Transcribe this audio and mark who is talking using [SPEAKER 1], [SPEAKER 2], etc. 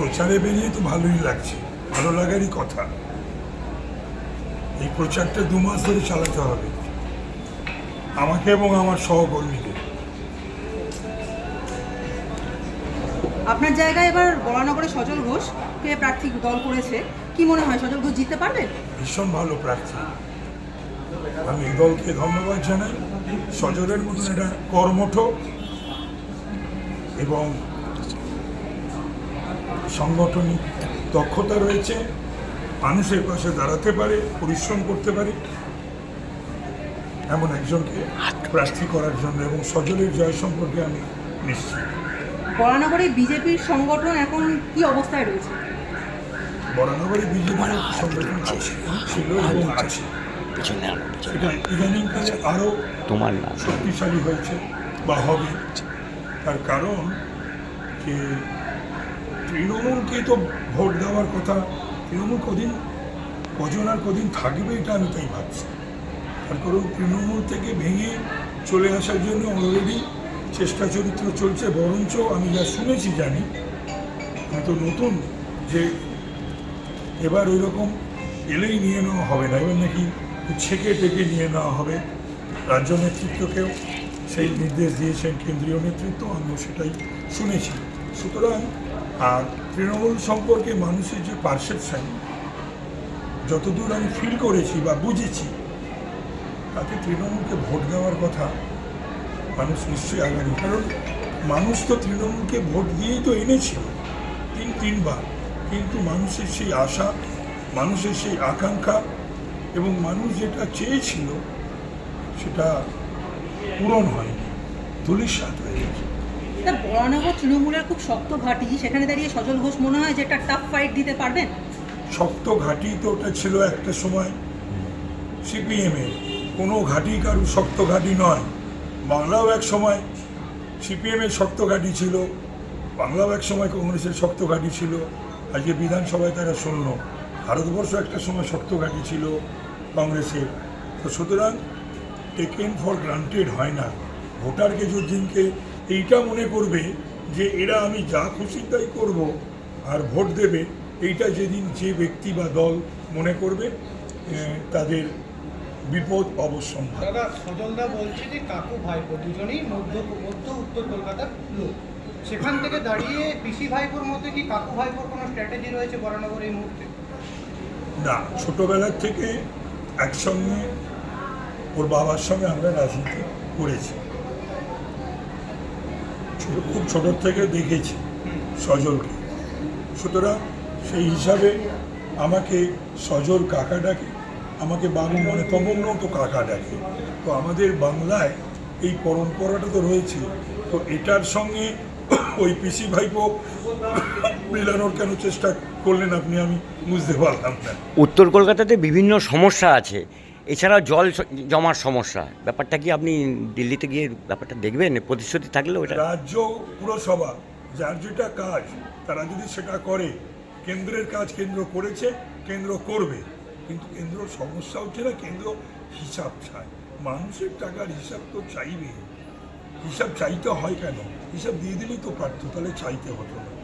[SPEAKER 1] প্রচারে বেরিয়ে তো ভালোই লাগছে। ভালো লাগারই কথা। এই প্রচারটা দু মাস ধরে চালাতে হবে। আমাকে এবং আমার সহকর্মীদের।
[SPEAKER 2] আপনার জায়গায় এবার বরানগরে সজল ঘোষ কে প্রার্থী দল করেছে। কি মনে হয় সজল ঘোষ জিততে পারবেন
[SPEAKER 1] ভীষণ ভালো প্রার্থী। আমি এই দলকে ধন্যবাদ জানাই। সজলের মতন একটা কর্মঠ এবং সাংগঠনিক দক্ষতা রয়েছে মানুষের পাশে দাঁড়াতে পারে পরিশ্রম করতে পারে। এমন একজনকে প্রার্থী করার জন্য এবং সজলের জয় সম্পর্কে আমি নিশ্চিত।
[SPEAKER 2] বরানগরে বিজেপির সংগঠন এখন কি অবস্থায় রয়েছে?
[SPEAKER 1] বরানগরে বিজেপির সংগঠন আছে, ছিল এবং আছে। ইদানিংকালে আরও
[SPEAKER 3] তোমার না
[SPEAKER 1] শক্তিশালী হয়েছে বা হবে। তার কারণ যে তৃণমূলকে তো ভোট দেওয়ার কথা, তৃণমূল কদিন, কজন আর কদিন থাকবে এটা আমি তাই ভাবছি। তার কারণ তৃণমূল থেকে ভেঙে চলে আসার জন্য অলরেডি চেষ্টা চরিত্র চলছে, বরঞ্চ আমি যা শুনেছি জানি, আমি তো নতুন যে এবার ওই রকম এলেই নিয়ে নেওয়া হবে না, এবার নাকি ছেকে টেকে নিয়ে নেওয়া হবে। রাজ্য নেতৃত্বকেও সেই নির্দেশ দিয়েছেন কেন্দ্রীয় নেতৃত্ব, আমিও সেটাই শুনেছি। সুতরাং আর তৃণমূল সম্পর্কে মানুষের যে পারসেপশন যতদূর আমি ফিল করেছি বা বুঝেছি, তাতে তৃণমূলকে ভোট দেওয়ার কথা মানুষ নিশ্চয়ই আগামী কারণ মানুষ তো তৃণমূলকে ভোট দিয়েই তো এনেছিল, তিন, তিনবার। কিন্তু মানুষের সেই আশা, মানুষের সেই আকাঙ্ক্ষা এবং মানুষ যেটা চেয়েছিল, সেটা পূরণ হয়নি ধুলিস্বাদ হয়ে গেছে।
[SPEAKER 2] তা বরানগর তৃণমূলের খুব শক্ত ঘাঁটি, সেখানে দাঁড়িয়ে সজল ঘোষ মনে হয় যে একটা টাফ ফাইট দিতে পারবেন?
[SPEAKER 1] শক্ত ঘাঁটি তো ওটা ছিল একটা সময় সিপিএমের কোনো ঘাঁটি কারু শক্ত ঘাঁটি নয়। বাংলাও এক সময় সিপিএমের শক্ত ঘাঁটি ছিল। বাংলাও এক সময় কংগ্রেসের শক্ত ঘাঁটি ছিল। আজকে বিধানসভায় তারা শূন্য, ভারতবর্ষ একটা সময় শক্ত ঘাঁটি ছিল কংগ্রেসের। তো সুতরাং টেকেন ফর গ্রান্টেড হয় না। ভোটারকে যেদিনকে এইটা মনে করবে যে এরা আমি যা খুশি তাই করব আর ভোট দেবে। এইটা যেদিন যে ব্যক্তি বা দল মনে করবে তাদের বিপদ অবশ্যম্ভাবী
[SPEAKER 4] দাদা সজলদা বলছে যে কাকু ভাইপো দুজনেই মধ্য মধ্য উত্তর কলকাতার লোক। সেখান থেকে দাঁড়িয়ে পিসি ভাইপোর মধ্যে কি কাকু ভাইপোর কোনো স্ট্র্যাটেজি রয়েছে বরানগর এই মুহূর্তে?
[SPEAKER 1] না ছোটোবেলার থেকে একসঙ্গে ওর বাবার সঙ্গে আমরা রাজনীতি করেছি। খুব ছোটোর থেকে দেখেছি সজলকে। সুতরাং সেই হিসাবে আমাকে সজল কাকা ডাকে, আমাকে বাবু মানে তমন্য তো কাকা ডাকে। তো আমাদের বাংলায় এই পরম্পরাটা তো রয়েছে, তো এটার সঙ্গে ওই পিসি ভাইপো মিলানোর কেন চেষ্টা করলেন আপনি আমি বুঝতে পারলাম না।
[SPEAKER 3] উত্তর কলকাতাতে বিভিন্ন সমস্যা আছে। এছাড়াও জল জমার সমস্যা, ব্যাপারটা কি আপনি দিল্লিতে গিয়ে ব্যাপারটা দেখবেন? প্রতিশ্রুতি থাকলে ওটা
[SPEAKER 1] রাজ্য পুরসভা, যার যেটা কাজ, তারা যদি সেটা করে, কেন্দ্রের কাজ কেন্দ্র করেছে, কেন্দ্র করবে। কিন্তু কেন্দ্র সমস্যা হচ্ছে না, কেন্দ্র হিসাব চায়। মানুষের টাকার হিসাব তো চাইবে। হিসাব চাইতে হয় কেন? হিসাব দিয়ে দিলেই তো পারতো, তাহলে চাইতে হতো না।